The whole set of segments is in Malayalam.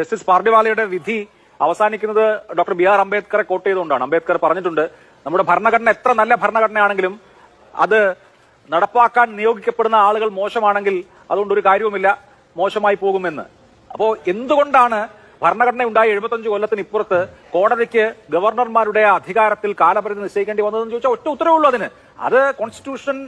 ജസ്റ്റിസ് പാർഡിവാലയുടെ വിധി അവസാനിക്കുന്നത് ഡോക്ടർ ബി ആർ അംബേദ്കറെ കോട്ട് ചെയ്തുകൊണ്ടാണ്. അംബേദ്കർ പറഞ്ഞിട്ടുണ്ട് നമ്മുടെ ഭരണഘടന എത്ര നല്ല ഭരണഘടനയാണെങ്കിലും അത് നടപ്പാക്കാൻ നിയോഗിക്കപ്പെടുന്ന ആളുകൾ മോശമാണെങ്കിൽ അതുകൊണ്ട് ഒരു കാര്യവുമില്ല മോശമായി പോകുമെന്ന്. അപ്പോ എന്തുകൊണ്ടാണ് ഭരണഘടന ഉണ്ടായ എഴുപത്തഞ്ച് കൊല്ലത്തിന് ഇപ്പുറത്ത് കോടതിക്ക് ഗവർണർമാരുടെ അധികാരത്തിൽ കാലപരിധി നിശ്ചയിക്കേണ്ടി വന്നതെന്ന് ചോദിച്ചാൽ ഒറ്റ ഉത്തരവുള്ളൂ അതിന്. അത് കോൺസ്റ്റിറ്റ്യൂഷൻ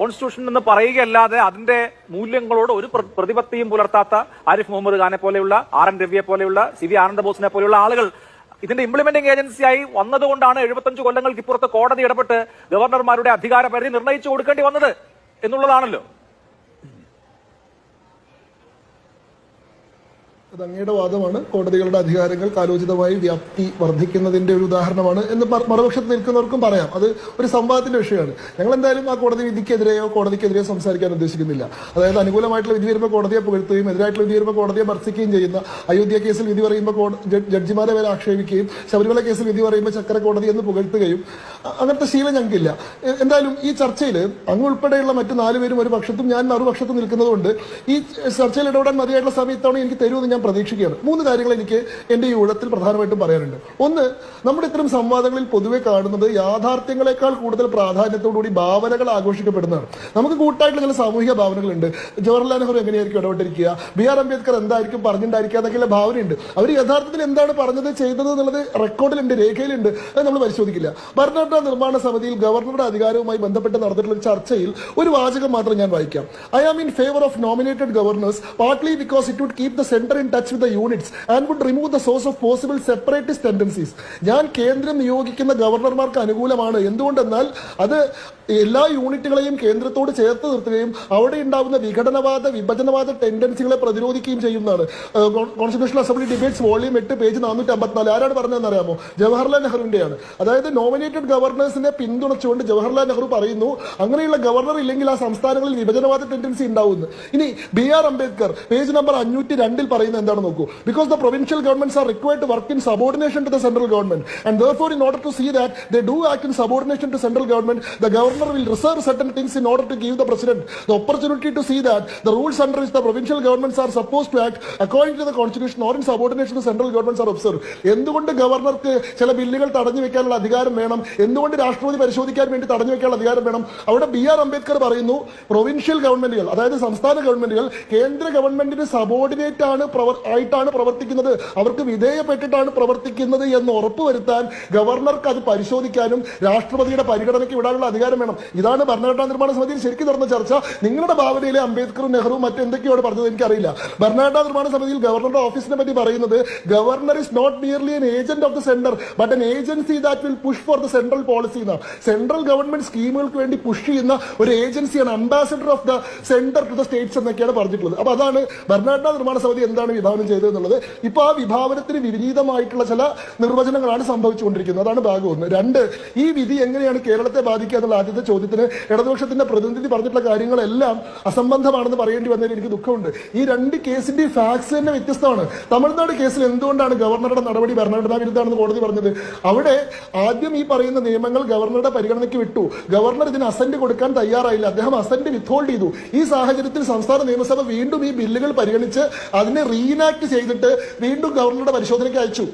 കോൺസ്റ്റിറ്റ്യൂഷൻ എന്ന് പറയുകയല്ലാതെ അതിന്റെ മൂല്യങ്ങളോട് ഒരു പ്ര- പ്രതിപത്തിയും പുലർത്താത്ത ആരിഫ് മുഹമ്മദ് ഖാനെ പോലെയുള്ള ആർ എൻ രവിയെ പോലെയുള്ള സി വി ആനന്ദബോസിനെ പോലെയുള്ള ആളുകൾ ഇതിന്റെ ഇംപ്ലിമെന്റിംഗ് ഏജൻസിയായി വന്നതുകൊണ്ടാണ് എഴുപത്തഞ്ച് കൊല്ലങ്ങൾക്ക് ഇപ്പുറത്ത് കോടതി ഇടപെട്ട് ഗവർണർമാരുടെ അധികാര പരിധി നിർണയിച്ചു കൊടുക്കേണ്ടി വന്നത് എന്നുള്ളതാണല്ലോ. അത് അങ്ങയുടെ വാദമാണ്. കോടതികളുടെ അധികാരങ്ങൾ കാലോചിതമായി വ്യാപ്തി വർദ്ധിക്കുന്നതിന്റെ ഒരു ഉദാഹരണമാണ് എന്ന് മറ- മറുപക്ഷത്ത് നിൽക്കുന്നവർക്കും പറയാം. അത് ഒരു സംവാദത്തിന്റെ വിഷയമാണ്. ഞങ്ങൾ എന്തായാലും ആ കോടതി വിധിക്കെതിരെയോ കോടതിക്കെതിരെയോ സംസാരിക്കാൻ ഉദ്ദേശിക്കുന്നില്ല. അതായത് അനുകൂലമായിട്ടുള്ള വിധി വരുമ്പോൾ കോടതിയെ പുകഴ്ത്തുകയും എതിരായിട്ടുള്ള വിധി വരുമ്പോൾ കോടതിയെ ഭർത്തിക്കുകയും ചെയ്യുന്ന അയോധ്യ കേസിൽ വിധി പറയുമ്പോൾ ജഡ്ജിമാരെ വരെ ആക്ഷേപിക്കുകയും ശബരിമല കേസിൽ വിധി പറയുമ്പോൾ ചക്കര കോടതി എന്ന് പുകഴ്ത്തുകയും അങ്ങനത്തെ ശീലം ഞങ്ങൾക്കില്ല. എന്തായാലും ഈ ചർച്ചയിൽ അങ്ങ് ഉൾപ്പെടെയുള്ള മറ്റു നാലുപേരും ഒരു പക്ഷത്തും ഞാൻ മറുപക്ഷത്തും നിൽക്കുന്നതുകൊണ്ട് ഈ ചർച്ചയിൽ ഇടപെടാൻ മതിയായിട്ടുള്ള സമയത്താണ് എനിക്ക് തരുമെന്ന് ഞാൻ പ്രതീക്ഷിക്കുകയാണ്. മൂന്ന് കാര്യങ്ങൾ എനിക്ക് എന്റെ ഈ ഊഴത്തിൽ പ്രധാനമായിട്ടും പറയാനുണ്ട്. ഒന്ന് നമ്മുടെ ഇത്തരം സംവാദങ്ങളിൽ പൊതുവെ കാണുന്നത് യാഥാർത്ഥ്യങ്ങളെക്കാൾ കൂടുതൽ പ്രാധാന്യത്തോടുകൂടി ഭാവനകൾ ആഘോഷിക്കപ്പെടുന്നതാണ്. നമുക്ക് കൂട്ടായിട്ടുള്ള ചില സാമൂഹിക ഭാവനകളുണ്ട്. ജവഹർലാൽ നെഹ്റു എങ്ങനെയായിരിക്കും ഇടപെട്ടിരിക്കുക? ബി ആർ അംബേദ്കർ എന്തായിരിക്കും പറഞ്ഞിട്ടുണ്ടായിരിക്കുക എന്നൊക്കെയുള്ള ഭാവനയുണ്ട്. അവർ യഥാർത്ഥത്തിൽ എന്താണ് പറഞ്ഞത് ചെയ്തത് എന്നുള്ളത് റെക്കോർഡിലുണ്ട് രേഖയിലുണ്ട്. അത് നമ്മൾ പരിശോധിക്കില്ല. ഭരണഘടനാ നിർമ്മാണ സമിതിയിൽ ഗവർണറുടെ അധികാരവുമായി ബന്ധപ്പെട്ട് നടന്നിട്ടുള്ള ചർച്ചയിൽ ഒരു വാചകം മാത്രം ഞാൻ വായിക്കാം. I am in favour of nominated governors partly because it would keep the centre in touch with the units and would remove the source of possible separatist tendencies ഞാൻ കേന്ദ്രം നിയോഗിക്കുന്ന ഗവർണർമാർക്ക് അനുകൂലമാണ്. എന്തുകൊണ്ടെന്നാൽ അത് എല്ലാ യൂണിറ്റുകളെയും കേന്ദ്രത്തോട് ചേർത്ത് നിർത്തുകയും അവിടെ ഉണ്ടാകുന്ന വിഘടനവാദ വിഭജനവാദ ടെൻഡൻസികളെ പ്രതിരോധിക്കുകയും ചെയ്യുന്നതാണ്. കോൺസ്റ്റിറ്റ്യൂഷണൽ അസംബ്ലി ഡിബേറ്റ്സ് വോളിയം എട്ട് പേജ് നാനൂറ്റി അമ്പത്തിനാല് ആരാണ് പറഞ്ഞതെന്ന് അറിയാമോ? ജവഹർലാൽ നെഹ്റുവിന്റെയാണ്. അതായത് നോമിനേറ്റഡ് ഗവർണേഴ്സിനെ പിന്തുണച്ചുകൊണ്ട് ജവഹർലാൽ നെഹ്റു പറയുന്നു അങ്ങനെയുള്ള ഗവർണർ ഇല്ലെങ്കിൽ ആ സംസ്ഥാനങ്ങളിൽ വിഭജനവാദ ടെൻഡൻസി ഉണ്ടാവുന്നു ഇനി B R Ambedkar page number അഞ്ഞൂറ്റി രണ്ടിൽ എന്താണ് നോക്കൂ? Because the provincial governments are required to work in subordination to the central government and therefore in order to see that they do act in subordination to central government the governor will reserve certain things in order to give the president the opportunity to see that the rules under which the provincial governments are supposed to act according to the constitution or in subordination to central governments are observe എന്തുകൊണ്ട് ഗവർണർക്ക് ചില ബില്ലുകൾ തടഞ്ഞു വെക്കാനുള്ള അധികാരം വേണം? എന്തുകൊണ്ട് രാഷ്ട്രപതി പരിശോധിക്കാൻ വേണ്ടി തടഞ്ഞു വെക്കാനുള്ള അധികാരം വേണം? അവിടെ ബി ആർ അംബേദ്കർ പറയുന്നു പ്രൊവിൻഷ്യൽ ഗവൺമെന്റുകൾ അതായത് സംസ്ഥാന ഗവൺമെന്റുകൾ കേന്ദ്ര ഗവൺമെന്റിന് സബോർഡിനേറ്റ് ആണ് പ്രവർ- ആയിട്ടാണ് പ്രവർത്തിക്കുന്നത്. അവർക്ക് വിധേയപ്പെട്ടിട്ടാണ് പ്രവർത്തിക്കുന്നത് എന്ന് ഉറപ്പുവരുത്താൻ ഗവർണർക്ക് അത് പരിശോധിക്കാനും രാഷ്ട്രപതിയുടെ പരിഗണനയ്ക്ക് വിടാനുള്ള അധികാരം വേണം. ഇതാണ് ഭരണഘടനാ നിർമ്മാണ സമിതിയിൽ ശരിക്കും നടന്ന ചർച്ച. നിങ്ങളുടെ ഭാവനയിലെ അംബേദ്കറും നെഹ്റുവും മറ്റെന്തൊക്കെയാണ് പറഞ്ഞത് എനിക്കറിയില്ല. ഭരണഘടനാ നിർമ്മാണ സമിതിയിൽ ഗവർണറുടെ ഓഫീസിനെ പറ്റി പറയുന്നത് governor is not merely an agent of the centre but an agency that will push for the central policy എന്നാണ്. സെൻട്രൽ ഗവൺമെന്റ് സ്കീമുകൾക്ക് വേണ്ടി പുഷ് ചെയ്യുന്ന ഒരു ഏജൻസിയാണ് ambassador of the centre to the states എന്നൊക്കെയാണ് പറഞ്ഞിട്ടുള്ളത്. അപ്പൊ അതാണ് ഭരണഘടനാ നിർമ്മാണ സമിതി എന്താണ് വിഭാവനം ചെയ്തു എന്നുള്ളത് ഇപ്പൊ ആ വിഭാവനത്തിന് വിപരീതമായിട്ടുള്ള ചില നിർവചനങ്ങളാണ് സംഭവിച്ചുകൊണ്ടിരിക്കുന്നത്. അതാണ് ഭാഗം ഒന്ന്. രണ്ട് ഈ വിധി എങ്ങനെയാണ് കേരളത്തെ ബാധിക്കുക എന്നുള്ള ആദ്യത്തെ ചോദ്യത്തിന് ഇടതുപക്ഷത്തിന്റെ പ്രതിനിധി പറഞ്ഞിട്ടുള്ള കാര്യങ്ങളെല്ലാം അസംബന്ധമാണെന്ന് പറയേണ്ടി വന്നതിൽ എനിക്ക് ദുഃഖമുണ്ട്. ഈ രണ്ട് കേസിന്റെ ഫാക്സ് തന്നെ വ്യത്യസ്തമാണ്. തമിഴ്നാട് കേസിൽ എന്തുകൊണ്ടാണ് ഗവർണറുടെ നടപടി ഭരണഘടനാ വിരുദ്ധമാണെന്ന് കോടതി പറഞ്ഞത്? അവിടെ ആദ്യം ഈ പറയുന്ന നിയമങ്ങൾ ഗവർണറുടെ പരിഗണനയ്ക്ക് വിട്ടു. ഗവർണർ ഇതിന് അസന്റ് കൊടുക്കാൻ തയ്യാറായില്ല. അദ്ദേഹം അസന്റ് വിത്ത്ഹോൾഡ് ചെയ്തു. ഈ സാഹചര്യത്തിൽ സംസ്ഥാന നിയമസഭ വീണ്ടും ഈ ബില്ലുകൾ പരിഗണിച്ച് അതിനെ റീനാക്ട് ചെയ്തിട്ട് വീണ്ടും ഗവർണറുടെ പരിശോധനയ്ക്ക് അയച്ചു.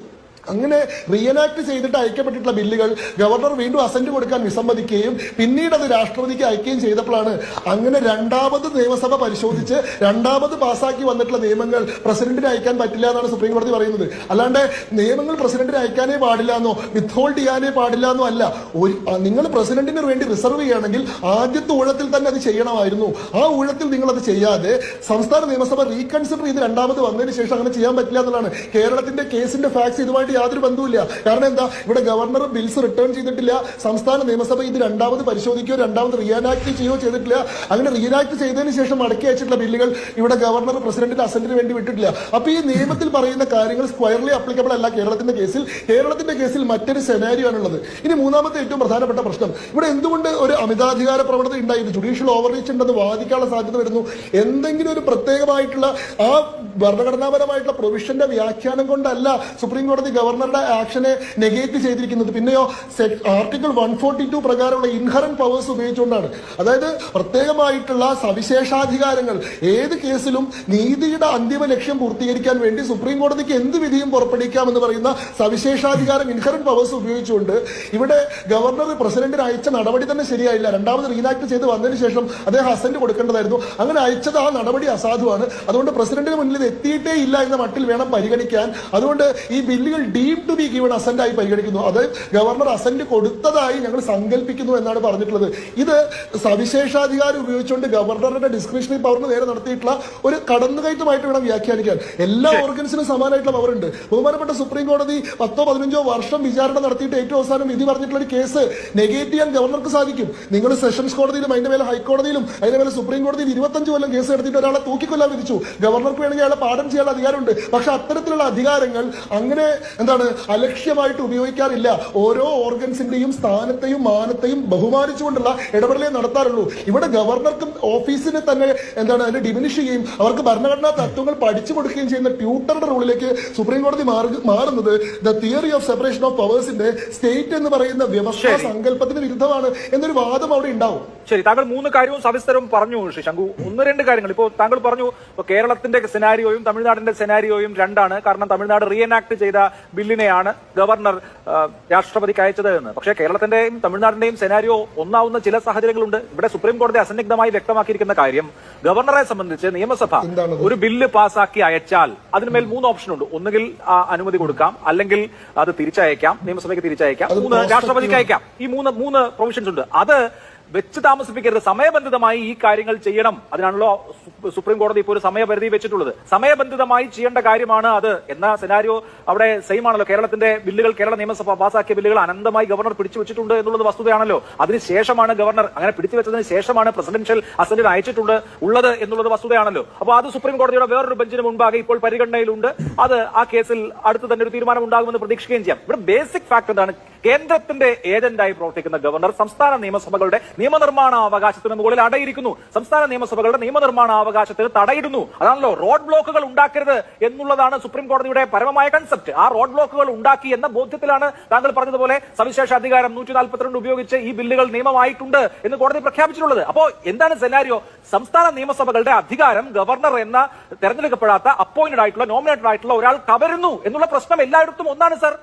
അങ്ങനെ റിയലാക്ട് ചെയ്തിട്ട് അയക്കപ്പെട്ടിട്ടുള്ള ബില്ലുകൾ ഗവർണർ വീണ്ടും അസന്റ് കൊടുക്കാൻ വിസമ്മതിക്കുകയും പിന്നീട് അത് രാഷ്ട്രപതിക്ക് അയക്കുകയും ചെയ്തപ്പോഴാണ് അങ്ങനെ രണ്ടാമത് നിയമസഭ പരിശോധിച്ച് രണ്ടാമത് പാസാക്കി വന്നിട്ടുള്ള നിയമങ്ങൾ പ്രസിഡന്റിന് അയക്കാൻ പറ്റില്ല എന്നാണ് സുപ്രീം കോടതി പറയുന്നത്. അല്ലാണ്ട് നിയമങ്ങൾ പ്രസിഡന്റിന് അയക്കാനേ പാടില്ല എന്നോ വിത്ത്ഹോൾഡ് ചെയ്യാനേ പാടില്ല എന്നോ അല്ല. ഒരു നിങ്ങൾ പ്രസിഡന്റിന് വേണ്ടി റിസർവ് ചെയ്യുകയാണെങ്കിൽ ആദ്യത്തെ ഊഴത്തിൽ തന്നെ അത് ചെയ്യണമായിരുന്നു. ആ ഊഴത്തിൽ നിങ്ങൾ അത് ചെയ്യാതെ സംസ്ഥാന നിയമസഭ റീകൺസിഡർ ചെയ്ത് രണ്ടാമത് വന്നതിന് ശേഷം അങ്ങനെ ചെയ്യാൻ പറ്റില്ല എന്നുള്ളതാണ് കേരളത്തിന്റെ കേസിന്റെ ഫാക്സ് ഇതുമായിട്ട് യാതൊരു ബന്ധവുമില്ല. കാരണം എന്താ? ഇവിടെ ഗവർണർ ബിൽസ് റിട്ടേൺ ചെയ്തിട്ടില്ല. സംസ്ഥാന നിയമസഭ ഇത് രണ്ടാമത് പരിശോധിക്കുകയോ രണ്ടാമത് റീആനാക്ട് ചെയ്യുകയോ ചെയ്തിട്ടില്ല. അങ്ങനെ റീആനാക്ട് ചെയ്തതിന് ശേഷം മടക്കി അയച്ചിട്ടുള്ള ബില്ലുകൾ ഇവിടെ ഗവർണർ പ്രസിഡന്റിന്റെ അസന്റിന് വേണ്ടി വിട്ടിട്ടില്ല. അപ്പൊ ഈ നിയമത്തിൽ പറയുന്ന കാര്യങ്ങൾ സ്ക്വയർലി അപ്ലിക്കബിൾ അല്ല കേരളത്തിന്റെ കേസിൽ. കേരളത്തിന്റെ കേസിൽ മറ്റൊരു സെനാരിയോ ആണുള്ളത് ഇനി മൂന്നാമത്തെ ഏറ്റവും പ്രധാനപ്പെട്ട പ്രശ്നം. ഇവിടെ എന്തുകൊണ്ട് ഒരു അമിതാധികാര പ്രവണത ഉണ്ടായിരുന്നു ജുഡീഷ്യൽ ഓവർറീച്ച് ഉണ്ടെന്ന് വാദിക്കാനുള്ള സാധ്യത വരുന്നു. എന്തെങ്കിലും ഒരു പ്രത്യേകമായിട്ടുള്ള ആ ഭരണഘടനാപരമായിട്ടുള്ള പ്രൊവിഷന്റെ വ്യാഖ്യാനം കൊണ്ടല്ല സുപ്രീം കോടതി ഗവർണറുടെ ആക്ഷനെ നെഗേറ്റ് ചെയ്തിരിക്കുന്നത്. പിന്നെയോ ആർട്ടിക്കിൾ വൺ ഫോർട്ടി ടു പ്രകാരമുള്ള ഇൻഹറൻ പവേഴ്സ് ഉപയോഗിച്ചുകൊണ്ടാണ്. അതായത് പ്രത്യേകമായിട്ടുള്ള സവിശേഷാധികാരങ്ങൾ. ഏത് കേസിലും നീതിയുടെ അന്തിമ ലക്ഷ്യം പൂർത്തീകരിക്കാൻ വേണ്ടി സുപ്രീം കോടതിക്ക് എന്ത് വിധിയും പുറപ്പെടുവിക്കാമെന്ന് പറയുന്ന സവിശേഷാധികാരം ഇൻഹറൻ പവേഴ്സ് ഉപയോഗിച്ചുകൊണ്ട് ഇവിടെ ഗവർണർ പ്രസിഡന്റിന് അയച്ച നടപടി തന്നെ ശരിയായില്ല. രണ്ടാമത് റീനാക്ട് ചെയ്ത് വന്നതിന് ശേഷം അദ്ദേഹം അസന്റ് കൊടുക്കേണ്ടതായിരുന്നു. അങ്ങനെ അയച്ചത് ആ നടപടി അസാധുവാണ്. അതുകൊണ്ട് പ്രസിഡന്റിന് മുന്നിൽ ഇത് എത്തിയിട്ടേ ഇല്ല എന്ന മട്ടിൽ വേണം പരിഗണിക്കാൻ. അതുകൊണ്ട് ഈ ബില്ലുകൾ deemed to be given assent ആയി പരിഗണിക്കുന്നു. അത് ഗവർണർ അസന്റ് കൊടുത്തതായി ഞങ്ങൾ സങ്കല്പിക്കുന്നു എന്നാണ് പറഞ്ഞിട്ടുള്ളത്. ഇത് സവിശേഷാധികാരം ഉപയോഗിച്ചുകൊണ്ട് ഗവർണറുടെ ഡിസ്ക്രിപ്ഷണറി പവറിന് നേരെ നടത്തിയിട്ടുള്ള ഒരു കടന്നുകയറ്റമായിട്ട് വേണം വ്യാഖ്യാനിക്കാൻ. എല്ലാ ഓർഗൻസിനും സമാനമായിട്ടുള്ള പവർ ഉണ്ട്. ബഹുമാനപ്പെട്ട സുപ്രീം കോടതി പത്തോ പതിനഞ്ചോ വർഷം വിചാരണ നടത്തിയിട്ട് ഏറ്റവും അവസാനം വിധി പറഞ്ഞിട്ടുള്ള ഒരു കേസ് നെഗേറ്റ് ചെയ്യാൻ ഗവർണർക്ക് സാധിക്കും. നിങ്ങൾ സെഷൻസ് കോടതിയിലും അതിന്റെ മേലെ ഹൈക്കോടതിയിലും അതിന്റെ മേലെ സുപ്രീം കോടതിയിൽ ഇരുപത്തഞ്ച് കൊല്ലം കേസ് എടുത്തിട്ട് ഒരാളെ തൂക്കിക്കൊല്ലാൻ വിധിച്ചു. ഗവർണർക്ക് വേണമെങ്കിൽ അയാളെ പാഠം ചെയ്യാനുള്ള അധികാരമുണ്ട്. പക്ഷെ അത്തരത്തിലുള്ള അധികാരങ്ങൾ അങ്ങനെ എന്താണ്? അലക്ഷ്യമായിട്ട് ഉപയോഗിക്കാറില്ല. ഓരോ ഓർഗൻസിന്റെയും സ്ഥാനത്തെയും മാനത്തെയും ബഹുമാനിച്ചുകൊണ്ടുള്ള ഇടപെടലേ നടത്താറുള്ളൂ. ഇവിടെ ഗവർണർക്കും ഓഫീസിനെ തന്നെ എന്താണ് അതിനെ ഡിമിനിഷ് ചെയ്യുകയും അവർക്ക് ഭരണഘടനാ തത്വങ്ങൾ പഠിച്ചു കൊടുക്കുകയും ചെയ്യുന്ന ട്യൂട്ടറുടെ റൂളിലേക്ക് സുപ്രീം കോടതി മാറുന്നത് the theory of separation of പവേഴ്സിന്റെ state എന്ന് പറയുന്ന വ്യവസ്ഥാ. സങ്കല്പത്തിന് വിരുദ്ധമാണ് എന്നൊരു വാദം അവിടെ ഉണ്ടാവും. ശരി താങ്കൾ മൂന്ന് കാര്യവും സവിസ്തരവും പറഞ്ഞു ശങ്കു. ഒന്ന് രണ്ട് കാര്യങ്ങൾ. ഇപ്പോൾ താങ്കൾ പറഞ്ഞു കേരളത്തിന്റെ സെനാരിയോയും തമിഴ്നാടിന്റെ സെനാരിയോയും രണ്ടാണ്. കാരണം തമിഴ്നാട് റീഎനാക്ട് ചെയ്ത ബില്ലിനെയാണ് ഗവർണർ രാഷ്ട്രപതിക്ക് അയച്ചത് എന്ന്. പക്ഷേ കേരളത്തിന്റെയും തമിഴ്നാടിന്റെയും സെനാരിയോ ഒന്നാവുന്ന ചില സാഹചര്യങ്ങളുണ്ട്. ഇവിടെ സുപ്രീം കോടതി അസന്നിഗ്ധമായി വ്യക്തമാക്കിയിരിക്കുന്ന കാര്യം ഗവർണറെ സംബന്ധിച്ച് നിയമസഭ ഒരു ബില്ല് പാസാക്കി അയച്ചാൽ അതിനുമേൽ മൂന്ന് ഓപ്ഷൻ ഉണ്ട്. ഒന്നുകിൽ അനുമതി കൊടുക്കാം അല്ലെങ്കിൽ അത് തിരിച്ചയക്കാം നിയമസഭയ്ക്ക് തിരിച്ചയക്കാം മൂന്ന് രാഷ്ട്രപതിക്ക് അയക്കാം. ഈ മൂന്ന് മൂന്ന് പ്രൊവിഷൻസ് ഉണ്ട്. അത് വെച്ച് താമസിപ്പിക്കരുത്. സമയബന്ധിതമായി ഈ കാര്യങ്ങൾ ചെയ്യണം. അതിനാണല്ലോ സുപ്രീം കോടതി ഇപ്പോൾ ഒരു സമയപരിധി വെച്ചിട്ടുള്ളത്. സമയബന്ധിതമായി ചെയ്യേണ്ട കാര്യമാണ് അത്. എന്ന സെനാരിയോ അവിടെ സെയിം ആണല്ലോ. കേരളത്തിന്റെ ബില്ലുകൾ കേരള നിയമസഭ പാസാക്കിയ ബില്ലുകൾ അനന്തമായി ഗവർണർ പിടിച്ചു വെച്ചിട്ടുണ്ട് എന്നുള്ളത് വസ്തുതയാണല്ലോ. അതിനുശേഷമാണ് ഗവർണർ അങ്ങനെ പിടിച്ചു വെച്ചതിന് ശേഷമാണ് പ്രസിഡൻഷ്യൽ അസന്റിന് അയച്ചിട്ടുണ്ട് ഉള്ളത് എന്നുള്ളത് വസ്തുതയാണല്ലോ. അപ്പോൾ അത് സുപ്രീം കോടതിയുടെ വേറൊരു ബെഞ്ചിന് മുമ്പാകെ ഇപ്പോൾ പരിഗണനയിലുണ്ട്. അത് ആ കേസിൽ അടുത്ത് തന്നെ ഒരു തീരുമാനം ഉണ്ടാകുമെന്ന് പ്രതീക്ഷിക്കുകയും ചെയ്യാം. ഇവിടെ ബേസിക് ഫാക്ട് എന്താണ്? കേന്ദ്രത്തിന്റെ ഏജന്റായി പ്രവർത്തിക്കുന്ന ഗവർണർ സംസ്ഥാന നിയമസഭകളുടെ നിയമനിർമ്മാണ അവകാശത്തിന് മുകളിൽ അടയിരിക്കുന്നു. സംസ്ഥാന നിയമസഭകളുടെ നിയമനിർമ്മാണ അവകാശത്തിന് തടയിടുന്നു. അതാണല്ലോ റോഡ് ബ്ലോക്കുകൾ ഉണ്ടാക്കരുത് എന്നുള്ളതാണ് സുപ്രീം കോടതിയുടെ പരമമായ കൺസെപ്റ്റ് ആ റോഡ് ബ്ലോക്കുകൾ ഉണ്ടാക്കി എന്ന ബോധ്യത്തിലാണ് താങ്കൾ പറഞ്ഞതുപോലെ സവിശേഷ അധികാരം നൂറ്റി നാൽപ്പത്തിരണ്ട് ഉപയോഗിച്ച് ഈ ബില്ലുകൾ നിയമമായിട്ടുണ്ട് എന്ന് കോടതി പ്രഖ്യാപിച്ചിട്ടുള്ളത്. അപ്പോ എന്താണ് സെനാരിയോ സംസ്ഥാന നിയമസഭകളുടെ അധികാരം ഗവർണർ എന്ന തെരഞ്ഞെടുക്കപ്പെടാത്ത അപ്പോയിന്റഡ് ആയിട്ടുള്ള നോമിനേറ്റഡ് ആയിട്ടുള്ള ഒരാൾ കവരുന്നു എന്നുള്ള പ്രശ്നം എല്ലായിടത്തും ഒന്നാണ് സർ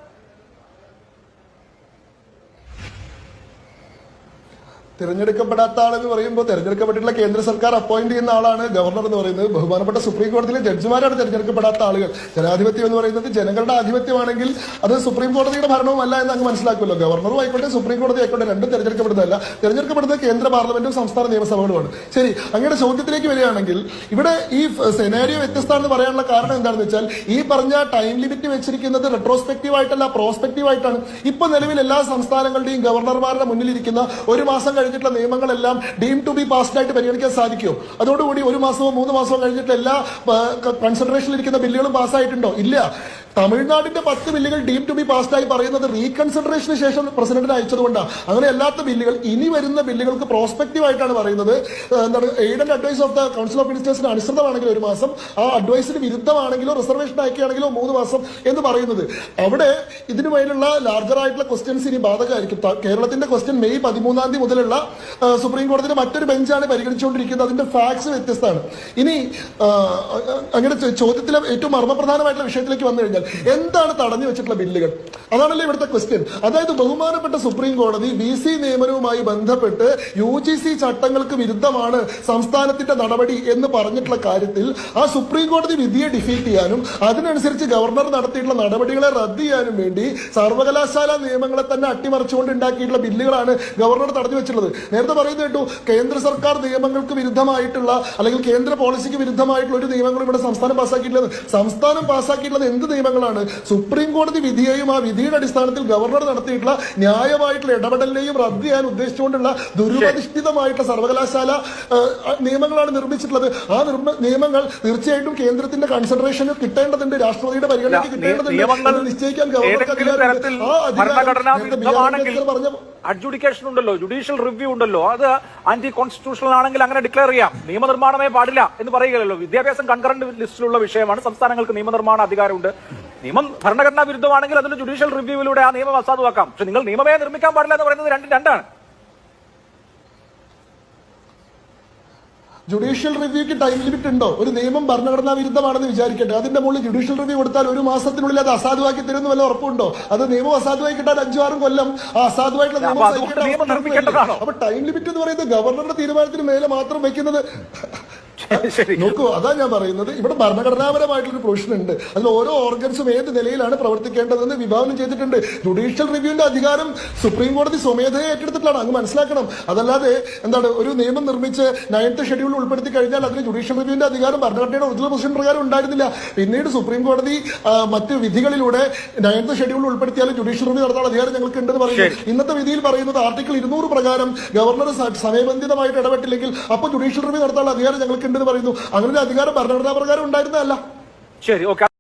തിരഞ്ഞെടുക്കപ്പെടാത്ത എന്ന് പറയുമ്പോൾ തിരഞ്ഞെടുക്കപ്പെട്ടിട്ടുള്ള കേന്ദ്ര സർക്കാർ അപ്പോയിന്റ് ചെയ്യുന്ന ആളാണ് ഗവർണർ എന്ന് പറയുന്നത്. ബഹുമാനപ്പെട്ട സുപ്രീം കോടതിയിലെ ജഡ്ജിമാരാണ് തിരഞ്ഞെടുക്കപ്പെടാത്ത ആളുകൾ. ജനാധിപത്യം എന്ന് പറയുന്നത് ജനങ്ങളുടെ ആധിപത്യമാണെങ്കിൽ അത് സുപ്രീം കോടതിയുടെ ഭരണവുമല്ല എന്ന് അങ്ങ് മനസ്സിലാക്കുമല്ലോ. ഗവർണറും ആയിക്കോട്ടെ സുപ്രീം കോടതി ആയിക്കോട്ടെ രണ്ടും തിരഞ്ഞെടുക്കപ്പെടുന്നതല്ല. തിരഞ്ഞെടുക്കപ്പെടുന്നത് കേന്ദ്ര പാർലമെന്റും സംസ്ഥാന നിയമസഭകളുമാണ്. ശരി അങ്ങയുടെ ചോദ്യത്തിലേക്ക് വരികയാണെങ്കിൽ ഇവിടെ ഈ സെനാരിയോ വ്യത്യസ്തമാണെന്ന് പറയാനുള്ള കാരണം എന്താണെന്ന് വെച്ചാൽ ഈ പറഞ്ഞ ടൈം ലിമിറ്റ് വെച്ചിരിക്കുന്നത് റെട്രോസ്പെക്റ്റീവ് ആയിട്ടല്ല പ്രോസ്പെക്റ്റീവ് ആയിട്ടാണ്. ഇപ്പൊ നിലവിൽ എല്ലാ സംസ്ഥാനങ്ങളുടെയും ഗവർണർമാരുടെ മുന്നിലിരിക്കുന്ന ഒരു മാസം കഴിഞ്ഞിട്ടുള്ള നിയമങ്ങളെല്ലാം ഡീം ടു ബി പാസ്ഡ് ആയിട്ട് പരിഗണിക്കാൻ സാധിക്കുമോ? അതോടുകൂടി ഒരു മാസമോ മൂന്ന് മാസമോ കഴിഞ്ഞിട്ടുള്ള എല്ലാ കൺസിഡറേഷനിൽ ഇരിക്കുന്ന ബില്ലുകളും പാസ്സായിട്ടുണ്ടോ ഇല്ല. തമിഴ്നാടിന്റെ പത്ത് ബില്ലുകൾ ഡീം ടു ബി പാസ്ഡായി പറയുന്നത് റീകൺസിഡറേഷന് ശേഷം പ്രസിഡന്റിന് അയച്ചതുകൊണ്ടാണ് അങ്ങനെ അല്ലാത്ത ബില്ലുകൾ ഇനി വരുന്ന ബില്ലുകൾക്ക് പ്രോസ്പെക്റ്റീവ് ആയിട്ടാണ് പറയുന്നത്. എന്താണ് aid and advice of the council of മിനിസ്റ്റേഴ്സിന് അനുസൃതമാണെങ്കിൽ ഒരു മാസം ആ അഡ്വൈസിന് വിരുദ്ധമാണെങ്കിലോ റിസർവേഷൻ ആക്കിയാണെങ്കിലോ മൂന്ന് മാസം എന്ന് പറയുന്നത്. അവിടെ ഇതിനു മേലുള്ള ലാർജർ ആയിട്ടുള്ള ക്വസ്റ്റ്യൻസ് ഇനി ബാധകമായിരിക്കും. കേരളത്തിന്റെ ക്വസ്റ്റ്യൻ മെയ് പതിമൂന്നാം തീയതി മുതലുള്ള സുപ്രീം കോടതിയുടെ മറ്റൊരു ബെഞ്ചാണ് പരിഗണിച്ചുകൊണ്ടിരിക്കുന്നത്. അതിന്റെ ഫാക്സ് വ്യത്യസ്തമാണ്. ഇനി അങ്ങനെ ചോദ്യത്തിലെ ഏറ്റവും മർമ്മപ്രധാനമായിട്ടുള്ള വിഷയത്തിലേക്ക് വന്നു കഴിഞ്ഞാൽ എന്താണ് തടഞ്ഞു വെച്ചിട്ടുള്ള ബില്ലുകൾ? അതാണല്ലോ ഇവിടുത്തെ ക്വസ്റ്റ്യൻ അതായത് ബഹുമാനപ്പെട്ട സുപ്രീം കോടതി ബി സി നിയമനവുമായി ബന്ധപ്പെട്ട് യു ജി സി ചട്ടങ്ങൾക്ക് വിരുദ്ധമാണ് സംസ്ഥാനത്തിന്റെ നടപടി എന്ന് പറഞ്ഞിട്ടുള്ള കാര്യത്തിൽ ആ സുപ്രീം കോടതി വിധിയെ ഡിഫീറ്റ് ചെയ്യാനും അതിനനുസരിച്ച് ഗവർണർ നടത്തിയിട്ടുള്ള നടപടികളെ റദ്ദ് ചെയ്യാനും വേണ്ടി സർവകലാശാല നിയമങ്ങളെ തന്നെ അട്ടിമറിച്ചുകൊണ്ട് ഉണ്ടാക്കിയിട്ടുള്ള ബില്ലുകളാണ് ഗവർണർ തടഞ്ഞു വെച്ചിട്ടുള്ളത്. നേരത്തെ പറയുന്നത് കേട്ടു കേന്ദ്ര സർക്കാർ നിയമങ്ങൾക്ക് വിരുദ്ധമായിട്ടുള്ള അല്ലെങ്കിൽ കേന്ദ്ര പോളിസിക്ക് വിരുദ്ധമായിട്ടുള്ള ഒരു നിയമങ്ങളും ഇവിടെ സംസ്ഥാനം പാസ്സാക്കിയിട്ടുള്ളത് സംസ്ഥാനം പാസ്സാക്കിയിട്ടുള്ളത് എന്ത് നിയമങ്ങളാണ് സുപ്രീം കോടതി വിധിയെയും ആ വിധിയുടെ അടിസ്ഥാനത്തിൽ ഗവർണർ നടത്തിയിട്ടുള്ള ന്യായമായിട്ടുള്ള ഇടപെടലിനെയും റദ്ദ് ചെയ്യാൻ ഉദ്ദേശിച്ചുകൊണ്ടുള്ള ദുരുപതിഷ്ഠിതമായിട്ടുള്ള സർവകലാശാല നിയമങ്ങളാണ് നിർമ്മിച്ചിട്ടുള്ളത്. ആ നിർമ്മ- നിയമങ്ങൾ തീർച്ചയായിട്ടും കേന്ദ്രത്തിന്റെ കൺസിഡറേഷൻ കിട്ടേണ്ടതുണ്ട്. രാഷ്ട്രപതിയുടെ പരിഗണനയ്ക്ക് കിട്ടേണ്ടതുണ്ട്. നിശ്ചയിക്കാൻ ഗവർണർക്ക് അഡ്ജുഡിക്കേഷൻ ഉണ്ടല്ലോ ജുഡീഷ്യൽ റിവ്യൂ ഉണ്ടല്ലോ. അത് ആന്റി കോൺസ്റ്റിറ്റ്യൂഷണൽ ആണെങ്കിൽ അങ്ങനെ ഡിക്ലെയർ ചെയ്യാം. നിയമനിർമ്മാണമേ പാടില്ല എന്ന് പറയുകയല്ലോ വിദ്യാഭ്യാസം കൺകറന്റ് ലിസ്റ്റിലുള്ള വിഷയമാണ്. സംസ്ഥാനങ്ങൾക്ക് നിയമനിർമ്മാണ അധികാരമുണ്ട്. നിയമം ഭരണഘടനാ വിരുദ്ധമാണെങ്കിൽ അതിന് ജുഡീഷ്യൽ റിവ്യൂവിലൂടെ ആ നിയമം അസാധുവാക്കാം പക്ഷെ നിങ്ങൾ നിയമമേ നിർമ്മിക്കാൻ പാടില്ല എന്ന് പറയുന്നത് രണ്ടും രണ്ടാണ്. ജുഡീഷ്യൽ റിവ്യൂക്ക് ടൈം ലിമിറ്റ് ഉണ്ടോ? ഒരു നിയമം ഭരണഘടനാ വിരുദ്ധമാണെന്ന് വിചാരിക്കട്ടെ. അതിന്റെ മുകളിൽ ജുഡീഷ്യൽ റിവ്യൂ കൊടുത്താൽ ഒരു മാസത്തിനുള്ളിൽ അത് അസാധുവാക്കി തരുമെന്ന് വല്ല ഉറപ്പുണ്ടോ? അത് നിയമം അസാധുവായി കിട്ടാൻ അഞ്ചു ആറും കൊല്ലം ആ അസാധുവായിട്ടുള്ള നിയമം? അപ്പൊ ടൈം ലിമിറ്റ് എന്ന് പറയുന്നത് ഗവർണറുടെ തീരുമാനത്തിന് മേലെ മാത്രം വെക്കുന്നത് നോക്കൂ അതാ ഞാൻ പറയുന്നത്. ഇവിടെ ഭരണഘടനാപരമായിട്ടുള്ള ഒരു പ്രൊവിഷൻ ഉണ്ട്. അതിൽ ഓരോ ഓർഗൻസും ഏത് നിലയിലാണ് പ്രവർത്തിക്കേണ്ടതെന്ന് വിഭാവനം ചെയ്തിട്ടുണ്ട്. ജുഡീഷ്യൽ റിവ്യൂവിന്റെ അധികാരം സുപ്രീം കോടതി സ്വമേധയെ ഏറ്റെടുത്തിട്ടാണ് അങ്ങ് മനസ്സിലാക്കണം. അതല്ലാതെ എന്താണ് ഒരു നിയമം നിർമ്മിച്ച് നയൻത്ത് ഷെഡ്യൂളിൽ ഉൾപ്പെടുത്തി കഴിഞ്ഞാൽ അതിന് ജുഡീഷ്യൽ റിവ്യൂവിന്റെ അധികാരം ഭരണഘടനയുടെ ഒറിജിനൽ പൊസിഷൻ പ്രകാരം ഉണ്ടായിരുന്നില്ല. പിന്നീട് സുപ്രീം കോടതി മറ്റ് വിധികളിലൂടെ നയൻത്ത് ഷെഡ്യൂൾ ഉൾപ്പെടുത്തിയാലും ജുഡീഷ്യൽ റിവ്യൂ നടത്താൻ അധികാരം ഞങ്ങൾക്ക് ഉണ്ടെന്ന് പറയുന്നു ഇന്നത്തെ വിധിയിൽ പറയുന്നത് ആർട്ടിക്കിൾ ഇരുന്നൂറ് പ്രകാരം ഗവർണർ സമയബന്ധിതമായിട്ട് ഇടപെട്ടില്ലെങ്കിൽ അപ്പോൾ ജുഡീഷ്യൽ റിവ്യൂ നടത്താനുള്ള അധികാരം ഞങ്ങൾക്ക് പറയുന്നു. അങ്ങനെ ഒരു അധികാരം ഭരണഘടനാ പ്രകാരം ഉണ്ടായിരുന്നതല്ല. ശരി ഓക്കെ.